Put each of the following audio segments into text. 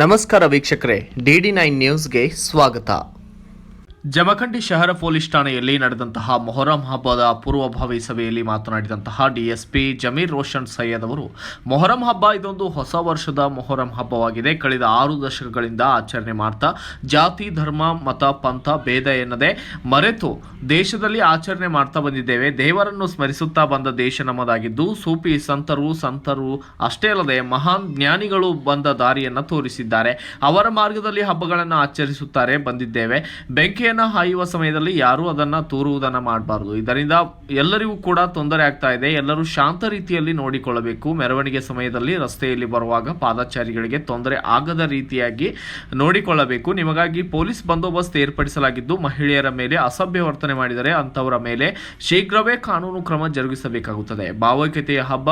ನಮಸ್ಕಾರ ವೀಕ್ಷಕರೇ DD nine ನ್ಯೂಸ್ಗೆ ಸ್ವಾಗತ. ಜಮಖಂಡಿ ಶಹರ ಪೊಲೀಸ್ ಠಾಣೆಯಲ್ಲಿ ನಡೆದಂತಹ ಮೊಹರಂ ಹಬ್ಬದ ಪೂರ್ವಭಾವಿ ಸಭೆಯಲ್ಲಿ ಮಾತನಾಡಿದಂತಹ ಡಿಎಸ್ಪಿ ಜಮೀರ್ ರೋಷನ್ ಸೈಯದ್ ಅವರು, ಮೊಹರಂ ಹಬ್ಬ ಇದೊಂದು ಹೊಸ ವರ್ಷದ ಮೊಹರಂ ಹಬ್ಬವಾಗಿದೆ. ಕಳೆದ ಆರು ದಶಕಗಳಿಂದ ಆಚರಣೆ ಮಾಡ್ತಾ ಜಾತಿ, ಧರ್ಮ, ಮತ, ಪಂಥ ಭೇದ ಎನ್ನದೆ ಮರೆತು ದೇಶದಲ್ಲಿ ಆಚರಣೆ ಮಾಡ್ತಾ ಬಂದಿದ್ದೇವೆ. ದೇವರನ್ನು ಸ್ಮರಿಸುತ್ತಾ ಬಂದ ದೇಶ ನಮ್ಮದಾಗಿದ್ದು ಸೂಫಿ ಸಂತರು ಸಂತರು ಅಷ್ಟೇ ಅಲ್ಲದೆ ಮಹಾನ್ ಜ್ಞಾನಿಗಳು ಬಂದ ದಾರಿಯನ್ನು ತೋರಿಸಿದ್ದಾರೆ. ಅವರ ಮಾರ್ಗದಲ್ಲಿ ಹಬ್ಬಗಳನ್ನು ಆಚರಿಸುತ್ತಾರೆ, ಬಂದಿದ್ದೇವೆ. ಬೆಂಕಿಯನ್ನು ಹಾಯುವ ಸಮಯದಲ್ಲಿ ಯಾರೂ ಅದನ್ನು ತೂರುವುದನ್ನು ಮಾಡಬಾರ್ದು. ಇದರಿಂದ ಎಲ್ಲರಿಗೂ ಕೂಡ ತೊಂದರೆ ಆಗ್ತಾ ಇದೆ. ಎಲ್ಲರೂ ಶಾಂತ ರೀತಿಯಲ್ಲಿ ನೋಡಿಕೊಳ್ಳಬೇಕು. ಮೆರವಣಿಗೆ ಸಮಯದಲ್ಲಿ ರಸ್ತೆಯಲ್ಲಿ ಬರುವಾಗ ಪಾದಾಚಾರಿಗಳಿಗೆ ತೊಂದರೆ ಆಗದ ರೀತಿಯಾಗಿ ನೋಡಿಕೊಳ್ಳಬೇಕು. ನಿಮಗಾಗಿ ಪೊಲೀಸ್ ಬಂದೋಬಸ್ತ್ ಏರ್ಪಡಿಸಲಾಗಿದ್ದು, ಮಹಿಳೆಯರ ಮೇಲೆ ಅಸಭ್ಯ ವರ್ತನೆ ಮಾಡಿದರೆ ಅಂಥವರ ಮೇಲೆ ಶೀಘ್ರವೇ ಕಾನೂನು ಕ್ರಮ ಜರುಗಿಸಬೇಕಾಗುತ್ತದೆ. ಭಾವೈಕ್ಯತೆಯ ಹಬ್ಬ,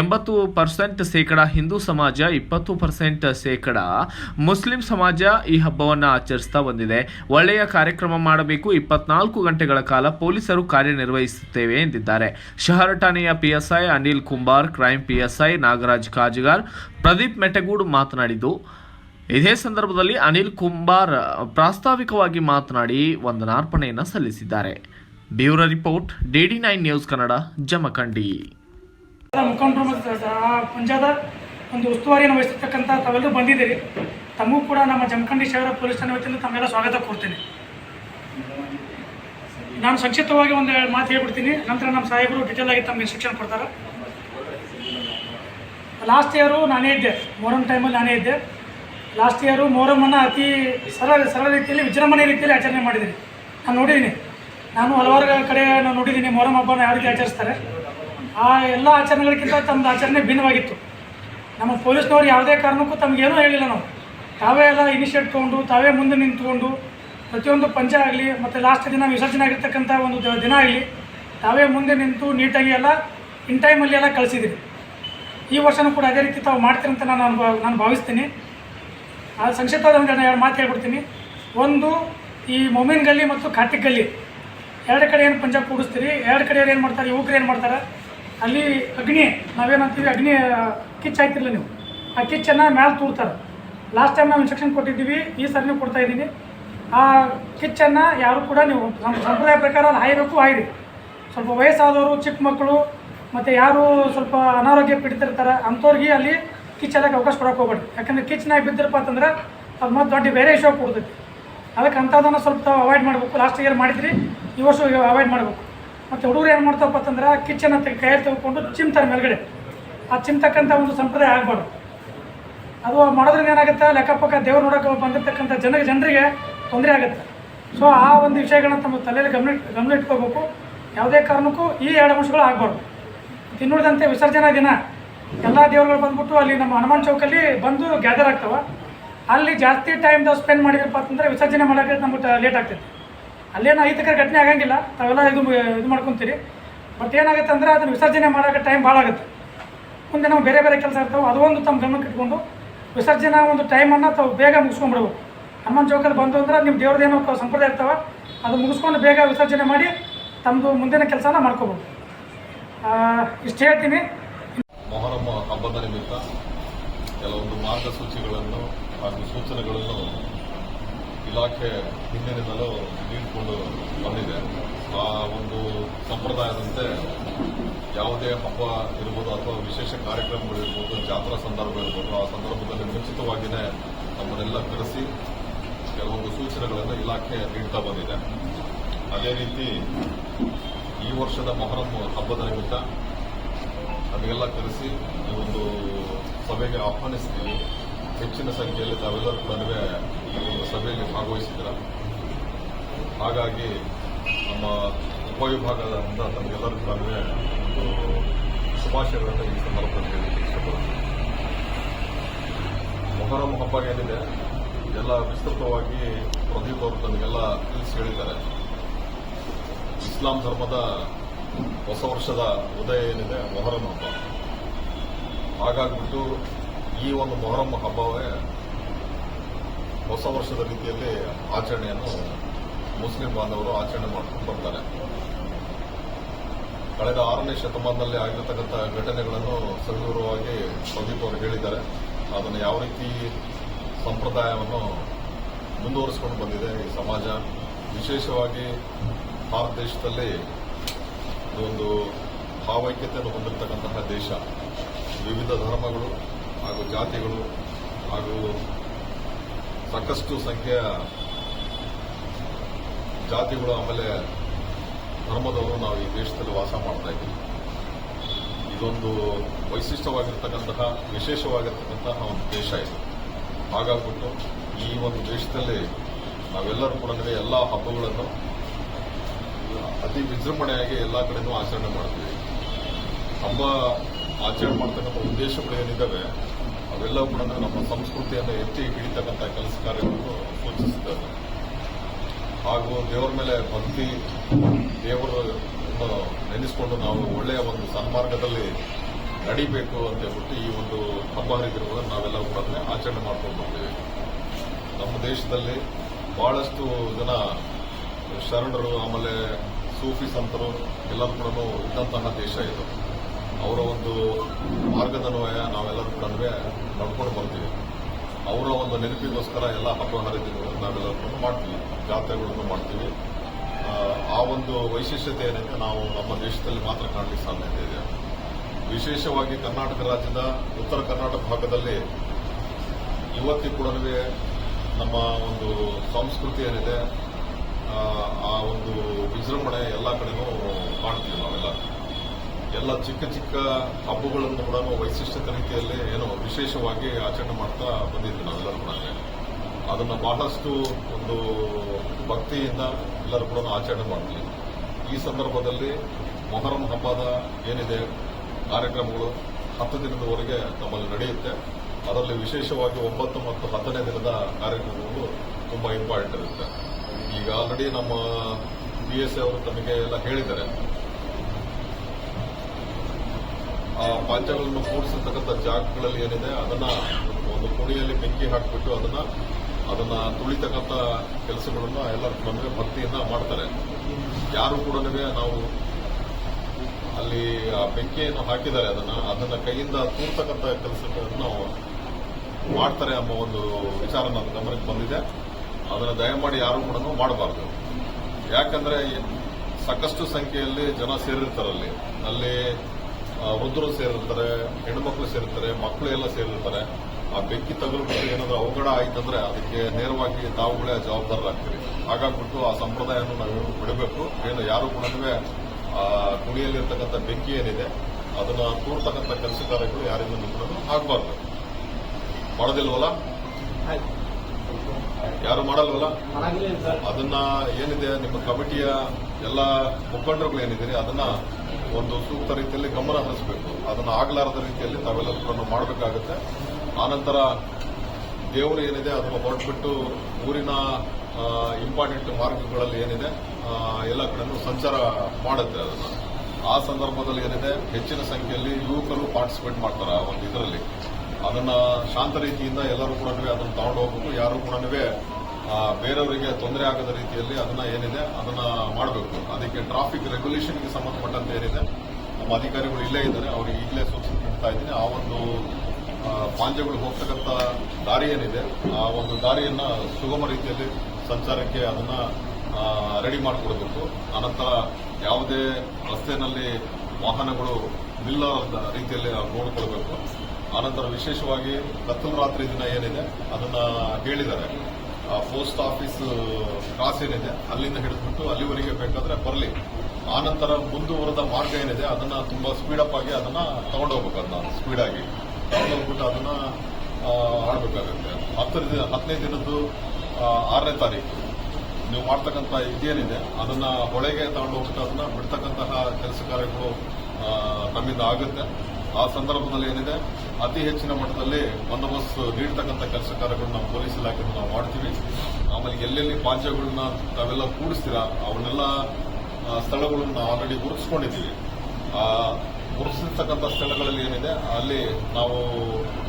ಎಂಬತ್ತು ಪರ್ಸೆಂಟ್ ಶೇಕಡ ಹಿಂದೂ ಸಮಾಜ, ಇಪ್ಪತ್ತು ಪರ್ಸೆಂಟ್ ಶೇಕಡ ಮುಸ್ಲಿಂ ಸಮಾಜ ಈ ಹಬ್ಬವನ್ನು ಆಚರಿಸ್ತಾ ಬಂದಿದೆ. ಒಳ್ಳೆಯ ಕಾರ್ಯಕ್ರಮ ಮಾಡಬೇಕು. ಇಪ್ಪತ್ನಾಲ್ಕು ಗಂಟೆಗಳ ಕಾಲ ಪೊಲೀಸರು ಕಾರ್ಯನಿರ್ವಹಿಸುತ್ತೇವೆ ಎಂದಿದ್ದಾರೆ. ಶಹರ ಠಾಣೆಯ PSI Anil Kumbar crime PSI Nagaraj Kajagar, Pradeep Metagud ಮಾತನಾಡಿದ್ದು. ಇದೇ ಸಂದರ್ಭದಲ್ಲಿ ಅನಿಲ್ ಕುಂಬಾರ್ ಪ್ರಾಸ್ತಾವಿಕವಾಗಿ ಮಾತನಾಡಿ ವಂದನಾರ್ಪಣೆಯನ್ನು ಸಲ್ಲಿಸಿದ್ದಾರೆ. Bureau report DD nine news Kannada, Jamakhandi. ಮುಖಂಡರು ಮತ್ತು ಪಂಜಾದ ಒಂದು ಉಸ್ತುವಾರಿಯನ್ನು ವಹಿಸಿರ್ತಕ್ಕಂಥ ತಾವೆಲ್ಲರೂ ಬಂದಿದ್ದೀರಿ. ತಮಗೂ ಕೂಡ ನಮ್ಮ ಜಮಖಂಡಿ ಶಹರ ಪೊಲೀಸ್ ಠಾಣೆ ವತಿಯಿಂದ ತಮಗೆಲ್ಲ ಸ್ವಾಗತ ಕೊಡ್ತೀನಿ ನಾನು ಸಂಕ್ಷಿಪ್ತವಾಗಿ ಒಂದು ಮಾತು ಹೇಳ್ಬಿಡ್ತೀನಿ. ನಂತರ ನಮ್ಮ ಸಾಹೇಬರು ಡಿಟೇಲ್ ಆಗಿ ತಮ್ಮ ಇನ್ಸ್ಟ್ರಕ್ಷನ್ ಕೊಡ್ತಾರೆ. ಲಾಸ್ಟ್ ಇಯರು ನಾನೇ ಇದ್ದೆ. ಮೊಹರಂ ಟೈಮಲ್ಲಿ ನಾನೇ ಇದ್ದೆ. ಲಾಸ್ಟ್ ಇಯರು ಮೊಹರಮ್ಮನ್ನು ಅತಿ ಸರಳ ಸರಳ ರೀತಿಯಲ್ಲಿ, ವಿಜೃಂಭಣೆ ರೀತಿಯಲ್ಲಿ ಆಚರಣೆ ಮಾಡಿದ್ದೀನಿ. ನಾನು ನೋಡಿದ್ದೀನಿ ನಾನು ಹಲವಾರು ಕಡೆ ನಾನು ನೋಡಿದ್ದೀನಿ ಮೊಹರಂ ಹಬ್ಬನ ಯಾವ ರೀತಿ ಆಚರಿಸ್ತಾರೆ. ಆ ಎಲ್ಲ ಆಚರಣೆಗಳಿಗಿಂತ ತಮ್ಮದು ಆಚರಣೆ ಭಿನ್ನವಾಗಿತ್ತು. ನಮ್ಮ ಪೊಲೀಸ್ನವ್ರು ಯಾವುದೇ ಕಾರಣಕ್ಕೂ ತಮಗೇನೂ ಹೇಳಿಲ್ಲ ನಾವು. ತಾವೇ ಎಲ್ಲ ಇನಿಷಿಯೇಟ್ ತೊಗೊಂಡು, ತಾವೇ ಮುಂದೆ ನಿಂತ್ಕೊಂಡು ಪ್ರತಿಯೊಂದು ಪಂಚ ಆಗಲಿ, ಮತ್ತು ಲಾಸ್ಟ್ ದಿನ ವಿಸರ್ಜನೆ ಆಗಿರ್ತಕ್ಕಂಥ ಒಂದು ದಿನ ಆಗಲಿ, ತಾವೇ ಮುಂದೆ ನಿಂತು ನೀಟಾಗಿ ಎಲ್ಲ ಇನ್ ಟೈಮಲ್ಲಿ ಎಲ್ಲ ಕಳಿಸಿದ್ದೀರಿ ಈ ವರ್ಷನೂ ಕೂಡ ಅದೇ ರೀತಿ ತಾವು ಮಾಡ್ತೀರಿ ಅಂತ ನಾನು ನಾನು ಭಾವಿಸ್ತೀನಿ. ಆ ಸಂಕ್ಷಿಪ್ತವಾದ ಒಂದು ಎರಡು ಮಾತು ಹೇಳ್ಬಿಡ್ತೀನಿ. ಒಂದು, ಈ ಮೊಮಿನ್ ಗಲ್ಲಿ ಮತ್ತು ಕಾರ್ತಿಕ್ ಗಲ್ಲಿ ಎರಡು ಕಡೆ ಏನು ಪಂಜಾಬ್ ಕೂಡಿಸ್ತೀರಿ? ಎರಡು ಕಡೆಯವ್ರು ಏನು ಮಾಡ್ತಾರೆ? ಯುವಕರು ಏನು ಮಾಡ್ತಾರೆ? ಅಲ್ಲಿ ಅಗ್ನಿ ನಾವೇನಂತೀವಿ ಅಗ್ನಿ ಕಿಚ್ ಕಿಚ್ಚು ಹಾಕ್ತಿರಲ್ಲ ನೀವು. ಆ ಕಿಚ್ಚನ್ನು ಮ್ಯಾಲೆ ತೂರ್ತಾರೆ. ಲಾಸ್ಟ್ ಟೈಮ್ ನಾವು ಇನ್ಸ್ಟ್ರಕ್ಷನ್ ಕೊಟ್ಟಿದ್ದೀವಿ, ಈ ಸರಿನೂ ಕೊಡ್ತಾ ಇದ್ದೀನಿ. ಆ ಕಿಚ್ಚನ್ನು ಯಾರು ಕೂಡ ನೀವು ನಮ್ಮ ಸಂಪ್ರದಾಯ ಪ್ರಕಾರ ಅಲ್ಲಿ ಹಾಯಬೇಕು ಹಾಯಿರಿ. ಸ್ವಲ್ಪ ವಯಸ್ಸಾದವರು, ಚಿಕ್ಕ ಮಕ್ಕಳು, ಮತ್ತು ಯಾರು ಸ್ವಲ್ಪ ಅನಾರೋಗ್ಯ ಪೀಡಿತಿರ್ತಾರೆ ಅಂಥವ್ರಿಗೆ ಅಲ್ಲಿ ಕಿಚ್ಚಲಕ್ಕೆ ಅವಕಾಶ ಕೊಡೋಕೆ ಹೋಗ್ಬೇಡಿ. ಯಾಕಂದರೆ ಕಿಚ್ಚನಾಗಿ ಬಿದ್ದಿರಪ್ಪ ಅಂತಂದ್ರೆ ಅದು ಮತ್ತು ದೊಡ್ಡ ಬೇರೆ ಇಶ್ಯೂ ಕೊಡ್ತೈತಿ. ಅದಕ್ಕೆ ಅಂಥದ್ದನ್ನು ಸ್ವಲ್ಪ ಅವಾಯ್ಡ್ ಮಾಡಬೇಕು. ಲಾಸ್ಟ್ ಇಯರ್ ಮಾಡಿದ್ರಿ? ಈ ವರ್ಷ ಅವಾಯ್ಡ್ ಮಾಡಬೇಕು. ಮತ್ತು ಹುಡುಗರು ಏನು ಮಾಡ್ತಾವಪ್ಪ ಅಂತಂದ್ರೆ ಕಿಚ್ಚನ್ನು ತೆಗೆ, ಕೈಯಲ್ಲಿ ತೆಗೆದುಕೊಂಡು ಚಿಮ್ತಾರೆ ಮೇಲ್ಗಡೆ. ಆ ಚಿಮ್ತಕ್ಕಂಥ ಒಂದು ಸಂಪ್ರದಾಯ ಆಗಬಾರ್ದು. ಅದು ಮಾಡೋದ್ರಿಂದ ಏನಾಗುತ್ತೆ? ಲೆಕ್ಕಪಕ್ಕ ದೇವ್ರು ನೋಡೋಕೆ ಬಂದಿರತಕ್ಕಂಥ ಜನ, ಜನರಿಗೆ ತೊಂದರೆ ಆಗುತ್ತೆ. ಸೊ ಆ ಒಂದು ವಿಷಯಗಳನ್ನ ತಮ್ಮ ತಲೆಯಲ್ಲಿ ಗಮನ ಗಮನ ಇಟ್ಕೋಬೇಕು. ಯಾವುದೇ ಕಾರಣಕ್ಕೂ ಈ ಎರಡು ಅಂಶಗಳು ಆಗಬಾರ್ದು. ತಿನ್ನುಳಿದಂತೆ ವಿಸರ್ಜನಾ ದಿನ. ಎಲ್ಲ ದೇವರುಗಳು ಬಂದ್ಬಿಟ್ಟು ಅಲ್ಲಿ ನಮ್ಮ ಹನುಮಾನ್ ಚೌಕಲ್ಲಿ ಬಂದು ಗ್ಯಾದರ್ ಆಗ್ತವೆ. ಅಲ್ಲಿ ಜಾಸ್ತಿ ಟೈಮ್ ಸ್ಪೆಂಡ್ ಮಾಡಿದ್ರಪ್ಪ ಅಂತಂದರೆ ವಿಸರ್ಜನೆ ಮಾಡೋಕ್ಕೆ ನಮ್ಗೆ ಲೇಟ್ ಆಗ್ತೈತೆ. ಅಲ್ಲೇನು ಅಹಿತಕರ ಘಟನೆ ಆಗಂಗಿಲ್ಲ. ತಾವೆಲ್ಲ ಇದು ಇದು ಮಾಡ್ಕೊತೀರಿ. ಬಟ್ ಏನಾಗುತ್ತೆ ಅಂದರೆ ಅದನ್ನು ವಿಸರ್ಜನೆ ಮಾಡೋಕ್ಕೆ ಟೈಮ್ ಭಾಳ ಆಗುತ್ತೆ. ಮುಂದೆ ನಾವು ಬೇರೆ ಬೇರೆ ಕೆಲಸ ಇರ್ತಾವೆ. ಅದೊಂದು ತಮ್ಮ ಗಮನಕ್ಕೆ ಇಟ್ಕೊಂಡು ವಿಸರ್ಜನಾ ಒಂದು ಟೈಮನ್ನು ತಾವು ಬೇಗ ಮುಗಿಸ್ಕೊಂಡ್ಬಿಡ್ಬೇಕು. ಹನುಮಾನ್ ಚೌಕಲ್ಲಿ ಬಂತು ಅಂದ್ರೆ ನಿಮ್ಮ ದೇವ್ರದ್ದೇನೋ ಸಂಪ್ರದಾಯ ಇರ್ತಾವೆ, ಅದು ಮುಗಿಸ್ಕೊಂಡು ಬೇಗ ವಿಸರ್ಜನೆ ಮಾಡಿ ತಮ್ಮದು ಮುಂದಿನ ಕೆಲಸನ ಮಾಡ್ಕೋಬೋದು. ಇಷ್ಟು ಹೇಳ್ತೀನಿ. ಮೊಹರಮ್ಮ ಹಬ್ಬದ ನಿಮಿತ್ತ ಕೆಲವೊಂದು ಮಾರ್ಗಸೂಚಿಗಳನ್ನು ಹಾಗೂ ಸೂಚನೆಗಳನ್ನು ಇಲಾಖೆ ಹಿಂದಿನಿಂದಲೂ ನೀಡಿಕೊಂಡು ಬಂದಿದೆ. ಆ ಒಂದು ಸಂಪ್ರದಾಯದಂತೆ ಯಾವುದೇ ಹಬ್ಬ ಇರ್ಬೋದು ಅಥವಾ ವಿಶೇಷ ಕಾರ್ಯಕ್ರಮಗಳಿರ್ಬೋದು, ಜಾತ್ರಾ ಸಂದರ್ಭ ಇರ್ಬೋದು, ಆ ಸಂದರ್ಭದಲ್ಲಿ ಮುಂಚಿತವಾಗಿಯೇ ನಮ್ಮನ್ನೆಲ್ಲ ಕರೆಸಿ ಕೆಲವೊಂದು ಸೂಚನೆಗಳನ್ನು ಇಲಾಖೆ ನೀಡ್ತಾ ಬಂದಿದೆ. ಅದೇ ರೀತಿ ಈ ವರ್ಷದ ಮೊಹರಂ ಹಬ್ಬದ ನಿಮಿತ್ತ ನಮಗೆಲ್ಲ ಕರೆಸಿ ಈ ಒಂದು ಸಭೆಗೆ ಆಹ್ವಾನಿಸ್ತೀವಿ. ಹೆಚ್ಚಿನ ಸಂಖ್ಯೆಯಲ್ಲಿ ತಾವೆಲ್ಲರೂ ಕೂಡ ಈ ಒಂದು ಸಭೆಯಲ್ಲಿ ಭಾಗವಹಿಸಿದ್ರ ಹಾಗಾಗಿ ನಮ್ಮ ಉಪವಿಭಾಗದಿಂದ ತಮಗೆಲ್ಲರೂ ಕೂಡ ಒಂದು ಶುಭಾಶಯಗಳನ್ನು ಈ ಸಂದರ್ಭದಲ್ಲಿ ಹೇಳಲಿಕ್ಕೆ ಇಷ್ಟಪಡ್ತೀವಿ ಮೊಹರಂ ಹಬ್ಬ ಏನಿದೆ? ಎಲ್ಲ ವಿಸ್ತೃತವಾಗಿ ಪ್ರದೀಪ್ ಅವರು ತಮಗೆಲ್ಲ ತಿಳಿಸಿ ಹೇಳಿದ್ದಾರೆ ಇಸ್ಲಾಂ ಧರ್ಮದ ಹೊಸ ವರ್ಷದ ಉದಯ ಏನಿದೆ, ಮೊಹರಂ ಹಬ್ಬ. ಹಾಗಾಗ್ಬಿಟ್ಟು ಈ ಒಂದು ಮೊಹರಂ ಹಬ್ಬವೇ ಹೊಸ ವರ್ಷದ ರೀತಿಯಲ್ಲಿ ಆಚರಣೆಯನ್ನು ಮುಸ್ಲಿಂ ಬಾಂಧವರು ಆಚರಣೆ ಮಾಡ್ಕೊಂಡು ಬರ್ತಾರೆ. ಕಳೆದ ಆರನೇ ಶತಮಾನದಲ್ಲಿ ಆಗಿರತಕ್ಕಂಥ ಘಟನೆಗಳನ್ನು ಸವಿವರವಾಗಿ ಪ್ರದೀಪ್ ಅವರು ಹೇಳಿದ್ದಾರೆ. ಅದನ್ನು ಯಾವ ರೀತಿ ಸಂಪ್ರದಾಯವನ್ನು ಮುಂದುವರಿಸಿಕೊಂಡು ಬಂದಿದೆ ಈ ಸಮಾಜ. ವಿಶೇಷವಾಗಿ ಭಾರತ ದೇಶದಲ್ಲಿ ಇದೊಂದು ಭಾವೈಕ್ಯತೆಯನ್ನು ಹೊಂದಿರತಕ್ಕಂತಹ ದೇಶ. ವಿವಿಧ ಧರ್ಮಗಳು ಹಾಗೂ ಜಾತಿಗಳು ಹಾಗೂ ಸಾಕಷ್ಟು ಸಂಖ್ಯೆಯ ಜಾತಿಗಳು ಆಮೇಲೆ ಧರ್ಮದವರು ನಾವು ಈ ದೇಶದಲ್ಲಿ ವಾಸ ಮಾಡ್ತಾ ಇದ್ದೀವಿ. ಇದೊಂದು ವೈಶಿಷ್ಟ್ಯವಾಗಿರ್ತಕ್ಕಂತಹ, ವಿಶೇಷವಾಗಿರ್ತಕ್ಕಂತಹ ಒಂದು ದೇಶ ಇದು. ಹಾಗಾಗ್ಬಿಟ್ಟು ಈ ಒಂದು ದೇಶದಲ್ಲಿ ನಾವೆಲ್ಲರೂ ಕೂಡ ಎಲ್ಲ ಹಬ್ಬಗಳನ್ನು ಅತಿ ವಿಜೃಂಭಣೆಯಾಗಿ ಎಲ್ಲ ಕಡೆನೂ ಆಚರಣೆ ಮಾಡ್ತೀವಿ. ಹಬ್ಬ ಆಚರಣೆ ಮಾಡ್ತಕ್ಕಂಥ ಉದ್ದೇಶಗಳು ಏನಿದ್ದಾವೆ ಅವೆಲ್ಲ ಕೂಡ ನಮ್ಮ ಸಂಸ್ಕೃತಿಯನ್ನು ಎತ್ತಿ ಹಿಡಿತಕ್ಕಂಥ ಕೆಲಸ ಕಾರ್ಯಗಳನ್ನು ಸೂಚಿಸುತ್ತವೆ. ಹಾಗೂ ದೇವರ ಮೇಲೆ ಭಕ್ತಿ ದೇವರನ್ನು ನೆನೆಸಿಕೊಂಡು ನಾವು ಒಳ್ಳೆಯ ಒಂದು ಸನ್ಮಾರ್ಗದಲ್ಲಿ ನಡಿಬೇಕು ಅಂತ ಹೇಳ್ಬಿಟ್ಟು ಈ ಒಂದು ಹಬ್ಬ ಹರಿದಿರುವುದನ್ನು ನಾವೆಲ್ಲ ಕೂಡ ಆಚರಣೆ ಮಾಡ್ಕೊಂಡು ಬರ್ತೀವಿ ನಮ್ಮ ದೇಶದಲ್ಲಿ ಬಹಳಷ್ಟು ಜನ ಶರಣರು ಆಮೇಲೆ ಸೂಫಿ ಸಂತರು ಎಲ್ಲರೂ ಕೂಡ ಇದ್ದಂತಹ ದೇಶ ಇದು. ಅವರ ಒಂದು ಮಾರ್ಗದನ್ವಯ ನಾವೆಲ್ಲರೂ ಕೂಡ ನಡ್ಕೊಂಡು ಬರ್ತೀವಿ ಅವರ ಒಂದು ನೆನಪಿಗೋಸ್ಕರ ಎಲ್ಲ ಹಬ್ಬ ಹರಿದಿರುವುದನ್ನು ನಾವೆಲ್ಲರೂ ಕೂಡ ಮಾಡ್ತೀವಿ ಜಾತ್ರೆಗಳನ್ನು ಮಾಡ್ತೀವಿ. ಆ, ಒಂದು ವೈಶಿಷ್ಟ್ಯತೆ ಏನಂದ್ರೆ ನಾವು ನಮ್ಮ ದೇಶದಲ್ಲಿ ಮಾತ್ರ ಕಾಣಲಿಕ್ಕೆ ಸಾಧ್ಯತೆ ಇದೆ. ವಿಶೇಷವಾಗಿ ಕರ್ನಾಟಕ ರಾಜ್ಯದ ಉತ್ತರ ಕರ್ನಾಟಕ ಭಾಗದಲ್ಲಿ ಇವತ್ತಿಗೂ ಕೂಡ ನಮ್ಮ ಒಂದು ಸಂಸ್ಕೃತಿ ಏನಿದೆ ಆ, ಆ ಒಂದು ವಿಜೃಂಭಣೆ ಎಲ್ಲ ಕಡೆನೂ ಕಾಣ್ತೀವಿ ನಾವೆಲ್ಲ. ಎಲ್ಲ ಚಿಕ್ಕ ಚಿಕ್ಕ ಹಬ್ಬಗಳನ್ನು ಕೂಡ ವೈಶಿಷ್ಟ್ಯ ರೀತಿಯಲ್ಲಿ ಏನೋ ವಿಶೇಷವಾಗಿ ಆಚರಣೆ ಮಾಡ್ತಾ ಬಂದಿದ್ವಿ ನಾವೆಲ್ಲರೂ ಕೂಡ. ಅದನ್ನ ಬಹಳಷ್ಟು ಒಂದು ಭಕ್ತಿಯಿಂದ ಎಲ್ಲರೂ ಕೂಡ ಆಚರಣೆ ಮಾಡ್ತೀವಿ. ಈ ಸಂದರ್ಭದಲ್ಲಿ ಮೊಹರಂ ಹಬ್ಬದ ಏನಿದೆ ಕಾರ್ಯಕ್ರಮಗಳು ಹತ್ತು ದಿನದವರೆಗೆ ನಮ್ಮಲ್ಲಿ ನಡೆಯುತ್ತೆ. ಅದರಲ್ಲಿ ವಿಶೇಷವಾಗಿ ಒಂಬತ್ತು ಮತ್ತು ಹತ್ತನೇ ದಿನದ ಕಾರ್ಯಕ್ರಮಗಳು ತುಂಬಾ ಇಂಪಾರ್ಟೆಂಟ್ ಇರುತ್ತೆ. ಈಗ ಆಲ್ರೆಡಿ ನಮ್ಮ ಬಿ ಎಸ್ ಅವರು ತಮಗೆ ಎಲ್ಲ ಹೇಳಿದ್ದಾರೆ. ಆ ಪಾಂಚಗಳನ್ನು ಕೂಡಿಸಿರ್ತಕ್ಕಂಥ ಜಾಗಗಳಲ್ಲಿ ಏನಿದೆ, ಅದನ್ನ ಒಂದು ಕುಣಿಯಲ್ಲಿ ಬೆಂಕಿ ಹಾಕಿಬಿಟ್ಟು ಅದನ್ನ ಅದನ್ನ ತುಳಿತಕ್ಕಂಥ ಕೆಲಸಗಳನ್ನು ಎಲ್ಲ ನಮಗೆ ಭಕ್ತಿಯನ್ನ ಮಾಡ್ತಾರೆ. ಯಾರು ಕೂಡ ನಾವು ಅಲ್ಲಿ ಆ ಬೆಂಕಿಯನ್ನು ಹಾಕಿದ್ದಾರೆ, ಅದನ್ನ ಅದನ್ನ ಕೈಯಿಂದ ತೂರ್ತಕ್ಕಂಥ ಕೆಲಸಗಳನ್ನು ಮಾಡ್ತಾರೆ ಎಂಬ ಒಂದು ವಿಚಾರ ನನ್ನ ಗಮನಕ್ಕೆ ಬಂದಿದೆ. ಅದನ್ನು ದಯಮಾಡಿ ಯಾರು ಕೂಡ ಮಾಡಬಾರ್ದು. ಯಾಕಂದ್ರೆ ಸಾಕಷ್ಟು ಸಂಖ್ಯೆಯಲ್ಲಿ ಜನ ಸೇರಿರ್ತಾರೆ ಅಲ್ಲಿ. ಅಲ್ಲಿ ವೃದ್ಧರು ಸೇರಿರ್ತಾರೆ ಹೆಣ್ಮಕ್ಳು ಸೇರಿರ್ತಾರೆ, ಮಕ್ಕಳು ಎಲ್ಲ ಸೇರಿರ್ತಾರೆ. ಆ ಬೆಂಕಿ ತಗುಲ್ಬಿಟ್ಟು ಏನಾದ್ರೂ ಅವಘಡ ಆಯ್ತಂದ್ರೆ ಅದಕ್ಕೆ ನೇರವಾಗಿ ತಾವುಗಳೇ ಜವಾಬ್ದಾರರಾಗ್ತೀರಿ. ಹಾಗಾಗ್ಬಿಟ್ಟು ಆ ಸಂಪ್ರದಾಯವನ್ನು ನಾವು ಬಿಡಬೇಕು. ಏನು ಯಾರು ಕೂಡ ಆ ಗುಡಿಯಲ್ಲಿರ್ತಕ್ಕಂಥ ಬೆಂಕಿ ಏನಿದೆ, ಅದನ್ನ ತೋರ್ತಕ್ಕಂಥ ಕೆಲಸ ಕಾರ್ಯಗಳು ಯಾರಿಂದಲೂ ಕೂಡ ಆಗಬಾರ್ದು. ಮಾಡೋದಿಲ್ವಲ್ಲ? ಯಾರು ಮಾಡಲ್ವಲ್ಲ? ಅದನ್ನ ಏನಿದೆ, ನಿಮ್ಮ ಕಮಿಟಿಯ ಎಲ್ಲ ಮುಖಂಡರುಗಳು ಏನಿದ್ದೀರಿ, ಅದನ್ನ ಒಂದು ಸೂಕ್ತ ರೀತಿಯಲ್ಲಿ ಗಮನ ಹರಿಸಬೇಕು. ಅದನ್ನ ಆಗಲಾರದ ರೀತಿಯಲ್ಲಿ ತಾವೆಲ್ಲರೂ ಮಾಡಬೇಕಾಗುತ್ತೆ. ಆನಂತರ ದೇವರು ಏನಿದೆ, ಅದನ್ನು ಹೊರಟ್ಬಿಟ್ಟು ಊರಿನ ಇಂಪಾರ್ಟೆಂಟ್ ಮಾರ್ಗಗಳಲ್ಲಿ ಏನಿದೆ ಎಲ್ಲ ಕಡೆನೂ ಸಂಚಾರ ಮಾಡುತ್ತೆ ಅದನ್ನ. ಆ ಸಂದರ್ಭದಲ್ಲಿ ಏನಿದೆ, ಹೆಚ್ಚಿನ ಸಂಖ್ಯೆಯಲ್ಲಿ ಯುವಕರು ಪಾರ್ಟಿಸಿಪೇಟ್ ಮಾಡ್ತಾರೆ ಆ ಒಂದು ಇದರಲ್ಲಿ. ಅದನ್ನ ಶಾಂತ ರೀತಿಯಿಂದ ಎಲ್ಲರೂ ಕೂಡ ಅದನ್ನು ತಗೊಂಡು ಹೋಗ್ಬೇಕು. ಯಾರು ಕೂಡ ಬೇರೆಯವರಿಗೆ ತೊಂದರೆ ಆಗದ ರೀತಿಯಲ್ಲಿ ಅದನ್ನ ಏನಿದೆ, ಅದನ್ನ ಮಾಡಬೇಕು. ಅದಕ್ಕೆ ಟ್ರಾಫಿಕ್ ರೆಗ್ಯುಲೇಷನ್ಗೆ ಸಂಬಂಧಪಟ್ಟಂತೆ ಏನಿದೆ, ನಮ್ಮ ಅಧಿಕಾರಿಗಳು ಇಲ್ಲೇ ಇದ್ದಾರೆ. ಅವರಿಗೆ ಈಗಲೇ ಸೂಚನೆ ನೀಡ್ತಾ ಇದ್ದೀನಿ. ಆ ಒಂದು ಪಾಂಜೆಗಳು ಹೋಗ್ತಕ್ಕಂಥ ದಾರಿ ಏನಿದೆ, ಆ ಒಂದು ದಾರಿಯನ್ನ ಸುಗಮ ರೀತಿಯಲ್ಲಿ ಸಂಚಾರಕ್ಕೆ ಅದನ್ನ ರೆಡಿ ಮಾಡಿಕೊಡಬೇಕು. ಅನಂತರ ಯಾವುದೇ ರಸ್ತೆಯಲ್ಲಿ ವಾಹನಗಳು ನಿಲ್ಲದ ರೀತಿಯಲ್ಲಿ ನೋಡಿಕೊಳ್ಬೇಕು. ಆನಂತರ ವಿಶೇಷವಾಗಿ ಕತ್ತಲು ರಾತ್ರಿ ದಿನ ಏನಿದೆ, ಅದನ್ನ ಹೇಳಿದ್ದಾರೆ. ಪೋಸ್ಟ್ ಆಫೀಸ್ ಕ್ರಾಸ್ ಏನಿದೆ, ಅಲ್ಲಿಂದ ಹಿಡಿದ್ಬಿಟ್ಟು ಅಲ್ಲಿವರೆಗೆ ಬೇಕಾದ್ರೆ ಬರಲಿ. ಆನಂತರ ಮುಂದುವರೆದ ಮಾರ್ಗ ಏನಿದೆ, ಅದನ್ನ ತುಂಬಾ ಸ್ಪೀಡ್ ಅಪ್ ಆಗಿ ಅದನ್ನ ತಗೊಂಡೋಗ್ಬೇಕು ಅದನ್ನ ಸ್ಪೀಡ್ ಆಗಿ. ತಗೊಂಡೋಗ್ಬಿಟ್ಟು ಅದನ್ನ ಆಡಬೇಕಾಗುತ್ತೆ. ಹತ್ತನೇ ದಿನದ್ದು ಆರನೇ ತಾರೀಕು. ನೀವು ಮಾಡ್ತಕ್ಕಂಥ ಇದೇನಿದೆ, ಅದನ್ನ ಹೊಳೆಗೆ ತಗೊಂಡೋಗ್ಬಿಟ್ಟು ಅದನ್ನ ಬಿಡ್ತಕ್ಕಂತಹ ಕೆಲಸ ಕಾರ್ಯಗಳು ನಮ್ಮಿಂದ ಆಗುತ್ತೆ. ಆ ಸಂದರ್ಭದಲ್ಲಿ ಏನಿದೆ, ಅತಿ ಹೆಚ್ಚಿನ ಮಟ್ಟದಲ್ಲಿ ಬಂದೋಬಸ್ತ್ ನೀಡ್ತಕ್ಕಂಥ ಕೆಲಸ ಕಾರ್ಯಗಳು ಪೊಲೀಸ್ ಇಲಾಖೆಯಿಂದ ನಾವು ಮಾಡ್ತೀವಿ. ಆಮೇಲೆ ಎಲ್ಲೆಲ್ಲಿ ಪಾಂಚಗಳನ್ನ ತಾವೆಲ್ಲ ಕೂಡಿಸ್ತೀರಾ, ಅವನ್ನೆಲ್ಲ ಸ್ಥಳಗಳನ್ನ ನಾವು ಆಲ್ರೆಡಿ ಗುರುತಿಸ್ಕೊಂಡಿದ್ದೀವಿ. ಆ, ಗುರುತಿಸಿರ್ತಕ್ಕಂಥ ಸ್ಥಳಗಳಲ್ಲಿ ಏನಿದೆ, ಅಲ್ಲಿ ನಾವು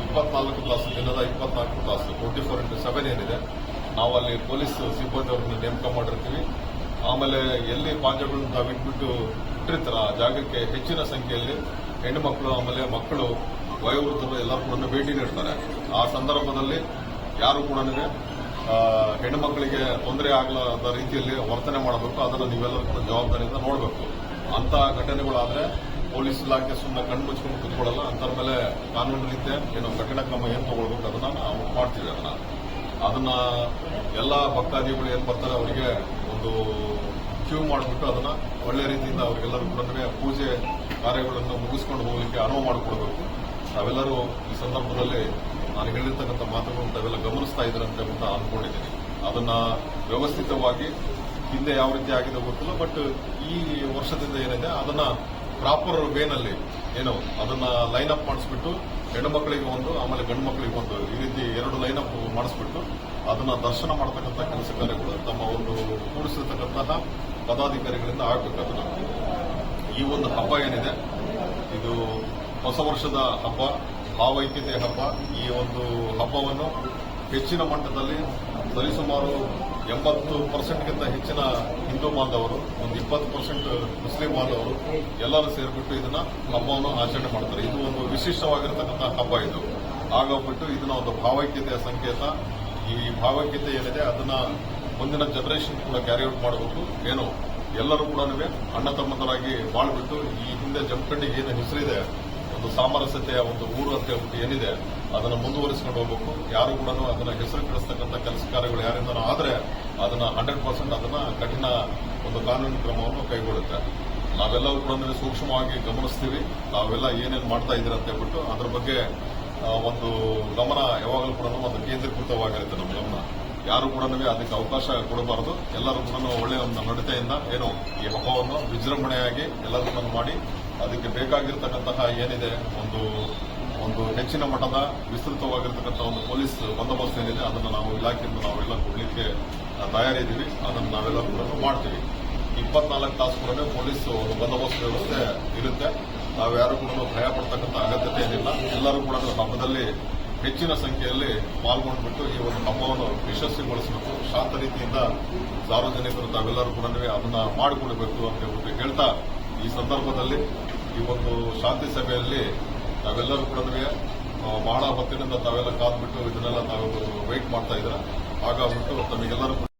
ಇಪ್ಪತ್ನಾಲ್ಕು ತಾಸು, ದಿನದ ಇಪ್ಪತ್ನಾಲ್ಕು ತಾಸು ಟ್ವೆಂಟಿ ಫೋರ್ ಇಂಟು ಸೆವೆನ್ ಏನಿದೆ ನಾವು ಪೊಲೀಸ್, ಸಿಬ್ಬಂದಿ ಅವ್ರನ್ನ ನೇಮಕ ಮಾಡಿರ್ತೀವಿ. ಆಮೇಲೆ ಎಲ್ಲಿ ಪಾಂಜಗಳನ್ನ ತಾವಿಟ್ಬಿಟ್ಟು ಇಟ್ಟಿರ್ತಾರ ಆ ಜಾಗಕ್ಕೆ ಹೆಚ್ಚಿನ ಸಂಖ್ಯೆಯಲ್ಲಿ ಹೆಣ್ಣು ಮಕ್ಕಳು ಆಮೇಲೆ ಮಕ್ಕಳು, ವಯೋವೃದ್ಧರು ಎಲ್ಲರೂ ಕೂಡ ಭೇಟಿ ನೀಡ್ತಾರೆ. ಆ ಸಂದರ್ಭದಲ್ಲಿ ಯಾರು ಕೂಡ ಹೆಣ್ಣು ಮಕ್ಕಳಿಗೆ ತೊಂದರೆ ಆಗಲಾದ ರೀತಿಯಲ್ಲಿ ವರ್ತನೆ ಮಾಡಬೇಕು. ಅದನ್ನು ನೀವೆಲ್ಲರೂ ಕೂಡ ಜವಾಬ್ದಾರಿಯಿಂದ ನೋಡಬೇಕು. ಅಂತ ಘಟನೆಗಳಾದ್ರೆ ಪೊಲೀಸ್ ಇಲಾಖೆ ಸುಮ್ಮನೆ ಕಣ್ಣು ಮುಚ್ಕೊಂಡು ಕೂತ್ಕೊಳ್ಳಲ್ಲ ಅಂತರ ಮೇಲೆ ಕಾನೂನು ರೀತಿಯ ಏನು ಕಠಿಣ ಕ್ರಮ ಏನು ತಗೊಳ್ಬೇಕು, ಅದನ್ನ ನಾವು ಮಾಡ್ತೀವಿ ಅದನ್ನ ಅದನ್ನ ಎಲ್ಲ ಭಕ್ತಾದಿಗಳು ಏನ್ ಬರ್ತಾರೆ ಅವರಿಗೆ ಒಂದು ಕ್ಯೂ ಮಾಡಿಬಿಟ್ಟು ಅದನ್ನ ಒಳ್ಳೆ ರೀತಿಯಿಂದ ಅವರಿಗೆಲ್ಲರೂ ಕೂಡ ಪೂಜೆ ಕಾರ್ಯಗಳನ್ನು ಮುಗಿಸ್ಕೊಂಡು ಹೋಗಲಿಕ್ಕೆ ಅನುವು ಮಾಡಿಕೊಡ್ಬೇಕು. ತಾವೆಲ್ಲರೂ ಈ ಸಂದರ್ಭದಲ್ಲಿ ನಾನು ಹೇಳಿರ್ತಕ್ಕಂಥ ಮಾತುಗಳನ್ನು ತಾವೆಲ್ಲ ಗಮನಿಸ್ತಾ ಇದ್ದೀರ ಅಂತ ಹೇಳ್ಬಿಟ್ಟು ಅದನ್ನ ವ್ಯವಸ್ಥಿತವಾಗಿ ಹಿಂದೆ ಯಾವ ರೀತಿ ಆಗಿದೆ ಗೊತ್ತಿಲ್ಲ ಬಟ್ ಈ ವರ್ಷದಿಂದ ಏನಿದೆ, ಅದನ್ನ ಪ್ರಾಪರ್ ವೇನಲ್ಲಿ ಏನು, ಅದನ್ನ ಲೈನ್ ಅಪ್ ಮಾಡಿಸ್ಬಿಟ್ಟು ಹೆಣ್ಣು ಮಕ್ಕಳಿಗೆ ಒಂದು, ಆಮೇಲೆ ಗಂಡು ಮಕ್ಕಳಿಗೆ ಒಂದು. ಈ ರೀತಿ ಎರಡು ಲೈನ್ ಅಪ್ ಮಾಡಿಸ್ಬಿಟ್ಟು ಅದನ್ನ ದರ್ಶನ ಮಾಡತಕ್ಕಂಥ ಕೆಲಸ ಕಾರ್ಯಗಳು, ತಮ್ಮ ಒಂದು ಕೂಡಿಸಿರ್ತಕ್ಕಂತಹ ಪದಾಧಿಕಾರಿಗಳಿಂದ ಆಗಬೇಕು ಅದನ್ನ ಈ ಒಂದು ಹಬ್ಬ ಏನಿದೆ, ಇದು ಹೊಸ ವರ್ಷದ ಹಬ್ಬ ಭಾವೈಕ್ಯತೆ ಹಬ್ಬ. ಈ ಒಂದು ಹಬ್ಬವನ್ನು ಹೆಚ್ಚಿನ ಮಟ್ಟದಲ್ಲಿ ಸರಿಸುಮಾರು ಎಂಬತ್ತು ಪರ್ಸೆಂಟ್ಗಿಂತ ಹೆಚ್ಚಿನ ಹಿಂದೂ ಬಾಂಧವರು ಒಂದು ಇಪ್ಪತ್ತು ಪರ್ಸೆಂಟ್ ಮುಸ್ಲಿಂ ಬಾಂಧವರು ಎಲ್ಲರೂ ಸೇರಿಬಿಟ್ಟು ಇದನ್ನ ಹಬ್ಬವನ್ನು ಆಚರಣೆ ಮಾಡ್ತಾರೆ. ಇದು ಒಂದು ವಿಶಿಷ್ಟವಾಗಿರತಕ್ಕಂಥ ಹಬ್ಬ ಇದು. ಆಗೋಗ್ಬಿಟ್ಟು ಇದನ್ನ ಒಂದು ಭಾವೈಕ್ಯತೆಯ ಸಂಕೇತ. ಈ ಭಾವೈಕ್ಯತೆ ಏನಿದೆ, ಅದನ್ನ ಮುಂದಿನ ಜನರೇಷನ್ ಕೂಡ ಕ್ಯಾರಿಔಟ್ ಮಾಡಬೇಕು. ಏನು, ಎಲ್ಲರೂ ಕೂಡ ಅಣ್ಣ ತಮ್ಮಂದರಾಗಿ ಬಾಳ್ಬಿಟ್ಟು ಈ ಹಿಂದೆ ಜಮಖಂಡಿಗೆ ಏನು ಹೆಸರಿದೆ, ಒಂದು ಸಾಮರಸ್ಯತೆಯ ಒಂದು ಊರು ಅಂತ ಹೇಳ್ಬಿಟ್ಟು ಏನಿದೆ ಅದನ್ನ ಮುಂದುವರಿಸಿಕೊಂಡು ಹೋಗಬೇಕು. ಯಾರು ಕೂಡ ಅದನ್ನ ಹೆಸರು ಕೆಡಿಸ್ತಕ್ಕಂಥ ಕೆಲಸ ಕಾರ್ಯಗಳು ಯಾರಿಂದ ಆದರೆ ಅದನ್ನ ಹಂಡ್ರೆಡ್ ಪರ್ಸೆಂಟ್ ಅದನ್ನ ಕಠಿಣ ಒಂದು ಕಾನೂನು ಕ್ರಮವನ್ನು ಕೈಗೊಳ್ಳುತ್ತೆ. ನಾವೆಲ್ಲರೂ ಕೂಡ ಸೂಕ್ಷ್ಮವಾಗಿ ಗಮನಿಸ್ತೀವಿ. ತಾವೆಲ್ಲ ಏನೇನು ಮಾಡ್ತಾ ಇದ್ದೀರ ಅಂತ ಹೇಳ್ಬಿಟ್ಟು ಅದ್ರ ಬಗ್ಗೆ ಒಂದು ಗಮನ ಯಾವಾಗಲೂ ಕೂಡ ಒಂದು ಕೇಂದ್ರೀಕೃತವಾಗಿರುತ್ತೆ ನಮ್ಮ ಗಮನ. ಯಾರು ಕೂಡ ಅದಕ್ಕೆ ಅವಕಾಶ ಕೊಡಬಾರದು. ಎಲ್ಲರೂ ಕೂಡ ಒಳ್ಳೆಯ ಒಂದು ನಡತೆಯಿಂದ ಏನು ಈ ಹಬ್ಬವನ್ನು ವಿಜೃಂಭಣೆಯಾಗಿ ಎಲ್ಲರೂ ಕೂಡ ಮಾಡಿ ಅದಕ್ಕೆ ಬೇಕಾಗಿರ್ತಕ್ಕಂತಹ ಏನಿದೆ ಒಂದು ಒಂದು ಹೆಚ್ಚಿನ ಮಟ್ಟದ ವಿಸ್ತೃತವಾಗಿರ್ತಕ್ಕಂಥ ಒಂದು ಪೊಲೀಸ್ ಬಂದೋಬಸ್ತ್ ಏನಿದೆ, ಅದನ್ನು ನಾವು ಇಲಾಖೆಯಿಂದ ನಾವೆಲ್ಲ ಕೊಡಲಿಕ್ಕೆ ತಯಾರಿದ್ದೀವಿ. ಅದನ್ನು ನಾವೆಲ್ಲ ಕೂಡ ಮಾಡ್ತೀವಿ. ಇಪ್ಪತ್ನಾಲ್ಕು ತಾಸು ಕೂಡ ಪೊಲೀಸ್ ಒಂದು ಬಂದೋಬಸ್ತ್ ವ್ಯವಸ್ಥೆ ಇರುತ್ತೆ. ನಾವು ಯಾರು ಕೂಡ ಭಯ ಪಡ್ತಕ್ಕಂಥ ಅಗತ್ಯತೆ ಏನಿಲ್ಲ. ಎಲ್ಲರೂ ಕೂಡ ಹಬ್ಬದಲ್ಲಿ ಹೆಚ್ಚಿನ ಸಂಖ್ಯೆಯಲ್ಲಿ ಪಾಲ್ಗೊಂಡ್ಬಿಟ್ಟು ಈ ಒಂದು ಹಬ್ಬವನ್ನು ಯಶಸ್ವಿಗೊಳಿಸಬೇಕು. ಶಾಂತ ರೀತಿಯಿಂದ ಸಾರ್ವಜನಿಕರು ತಾವೆಲ್ಲರೂ ಕೂಡ ಅದನ್ನ ಮಾಡಿಕೊಡಬೇಕು ಅಂತ ಹೇಳ್ತಾ ಈ ಸಂದರ್ಭದಲ್ಲಿ ಈ ಒಂದು ಶಾಂತಿ ಸಭೆಯಲ್ಲಿ ತಾವೆಲ್ಲರೂ ಕೂಡ ಬಹಳ ಹೊತ್ತಿನಿಂದ ತಾವೆಲ್ಲ ಕಾದ್ಬಿಟ್ಟು ಇದನ್ನೆಲ್ಲ ತಾವು ವೆಯ್ಟ್ ಮಾಡ್ತಾ ಇದ್ದೀರಾ. ಹಾಗಾಗ್ಬಿಟ್ಟು ತಮಗೆಲ್ಲರೂ